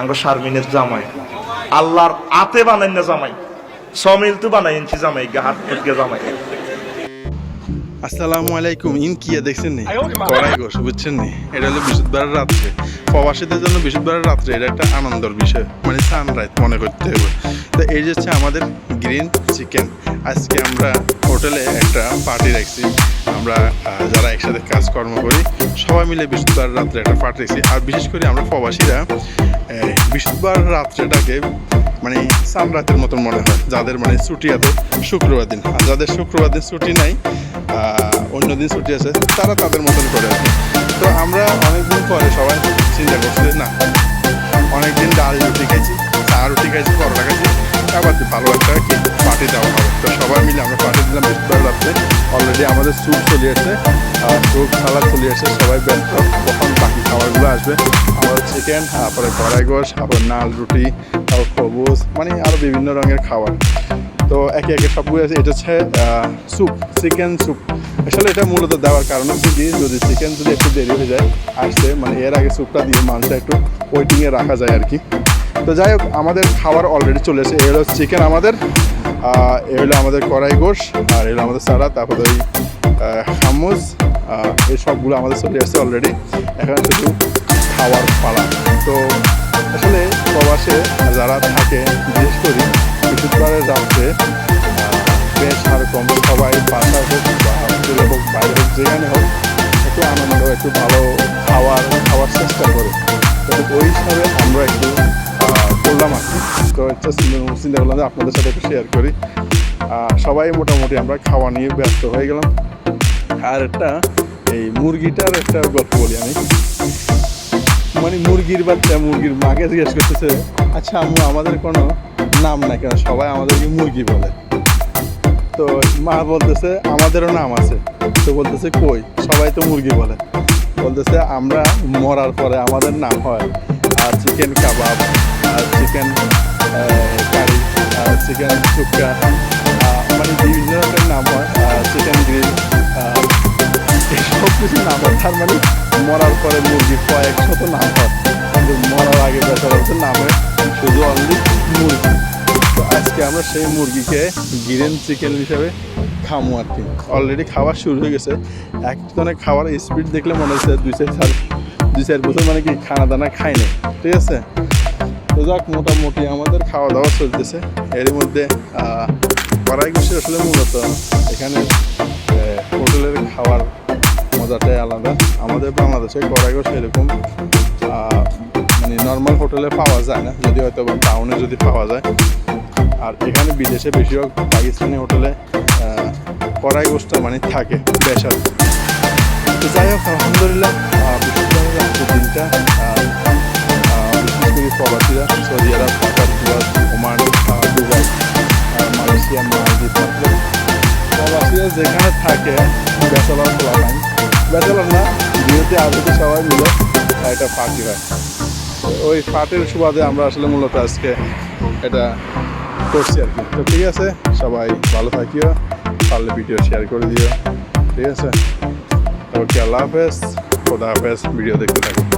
আঙ্গ শারমিনের জামাই। আল্লাহর আতে বানাই না জামাই। সমিল তো বানাই ইঞ্চি জামাই, গা হাত জামাই। আসসালামু আলাইকুম, ইন কিয়া দেখছেন নি? করাই গোস বুঝছেন নি? এটা হলো বৃহস্পতিবারের রাত্রে। প্রবাসীদের জন্য বৃহস্পতিবারের রাত্রে এটা একটা আনন্দের বিষয় মানে সানরাইজ মনে করতে হবে। তো এই যে হচ্ছে আমাদের গ্রিন চিকেন আজকে আমরা হোটেলে একটা পার্টি রাখছি। আমরা যারা একসাথে কাজকর্ম করি, সবাই মিলে বৃহস্পতিবার রাত্রে একটা পার্টি রাখছি। আর বিশেষ করে আমরা প্রবাসীরা বৃহস্পতিবার রাত্রেটাকে মানে সামরাতের মতন মনে হয়, যাদের মানে ছুটি আছে শুক্রবার দিন। আর যাদের শুক্রবার দিন ছুটি নাই অন্য দিন ছুটি আছে, তারা তাদের মতন করে আছে তো আমরা অনেকদিন পরে সবাই চিন্তা করছি, না, অনেকদিন ডাল রুটি খাইছি, চা রুটি খাইছি, পরোটা খাইছি। আবার ভালো একটা পার্টি দেওয়া হবে। তো সবাই মিলে আমরা পার্টি দিলাম রাত্রে। অলরেডি আমাদের স্যুপ চলে আসছে স্যুপ, সালাদ চলে সবাই ব্যস্ত। কখন বাকি খাবারগুলো আসবে। আমাদের চিকেন তারপরে কড়াই গোশ আবার নাল রুটি তারপর খবুজ মানে আরও বিভিন্ন রঙের খাবার। তো একে একে সবগুলো আছে। এটা হচ্ছে স্যুপ, চিকেন স্যুপ। আসলে এটা মূলত দেওয়ার কারণ হচ্ছে কি, যদি চিকেন যদি একটু দেরি হয়ে যায় আসছে মানে এর আগে স্যুপটা দিয়ে মাংসটা একটু ওয়েটিংয়ে রাখা যায় আর কি। তো যাই হোক, আমাদের খাবার অলরেডি চলে এসেছে। এ হলো চিকেন আমাদের এ হলো আমাদের কড়াই গোশ, আর এ হলো আমাদের সারা তারপরে ওই হামুজ এই সবগুলো আমাদের চলে আসছে অলরেডি এখন শুধু খাওয়ার পালা। তো আসলে প্রবাসে যারা থাকে, বিশেষ করে বৃহস্পতিবারের রাত্রে বেশ আর কম সবাই বাসা হোক বা হোক, বাইরে হোক, যেখানে হোক, একটু আনন্দ, একটু ভালো খাওয়ার খাওয়ার চেষ্টা করে। তো ওই হিসাবে আমরা একটু কি চিন্তা- করলাম যে আপনাদের সাথে একটু শেয়ার করি। সবাই মোটামুটি আমরা খাওয়া নিয়ে ব্যস্ত হয়ে গেলাম। আর একটা, এই মুরগিটার একটা গল্প বলি আমি। মানে মুরগির বাচ্চা, মুরগির মাকে জিজ্ঞেস করতেছে আচ্ছা আম্মু, আমাদের কোনো নাম নাই কেন? সবাই আমাদেরকে মুরগি বলে। তো মা বলতেছে, আমাদেরও নাম আছে। তো বলতেছে, কই? সবাই তো মুরগি বলে। বলতেছে, আমরা মরার পরে আমাদের নাম হয় আর চিকেন কাবাব, আর চিকেন কারি চিকেন চুক্কা মানে বিভিন্ন রকমের নাম হয় চিকেন গ্রিল সব কিছু নাম তার মানে মরার পরে মুরগি কয়েক শত নাম হয় কিন্তু মরার আগে বেচারা হচ্ছে নাম শুধু অনলি মুরগি তো আজকে আমরা সেই মুরগিকে গিরেন চিকেন হিসাবে খামো আর কি অলরেডি খাওয়া শুরু হয়ে গেছে একজনের খাওয়ার স্পিড দেখলে মনে হচ্ছে দুই চার দুই চার বছর মানে কি খানা দানা খায়নি। ঠিক আছে? তো যাক, মোটামুটি আমাদের খাওয়া দাওয়া চলতেছে। এর মধ্যে কড়াই ঘুষে আসলে মূলত এখানে হোটেলের খাওয়ার মজাটাই আলাদা। আমাদের বাংলাদেশে কড়াই এরকম মানে নর্মাল হোটেলে পাওয়া যায় না, যদি হয়তো টাউনে যদি পাওয়া যায়। আর এখানে বিদেশে বেশিরভাগ পাকিস্তানি হোটেলে কড়াই গোষ্ঠটা মানে থাকে বেশ আর তো যাই হোক, আলহামদুলিল্লাহ দিনটা প্রবাসীরা যেখানে থাকে সবাই মিলে একটা পার্টি হয় ওই পার্টির সুবাদে আমরা আসলে মূলত আজকে এটা করছি আর কি। তো ঠিক আছে, সবাই ভালো থাকিও, পারলে ভিডিও শেয়ার করে দিও। ঠিক আছে? ওকে, আল্লাহ হাফেজ, খোদা হাফেজ ভিডিও দেখতে থাকো।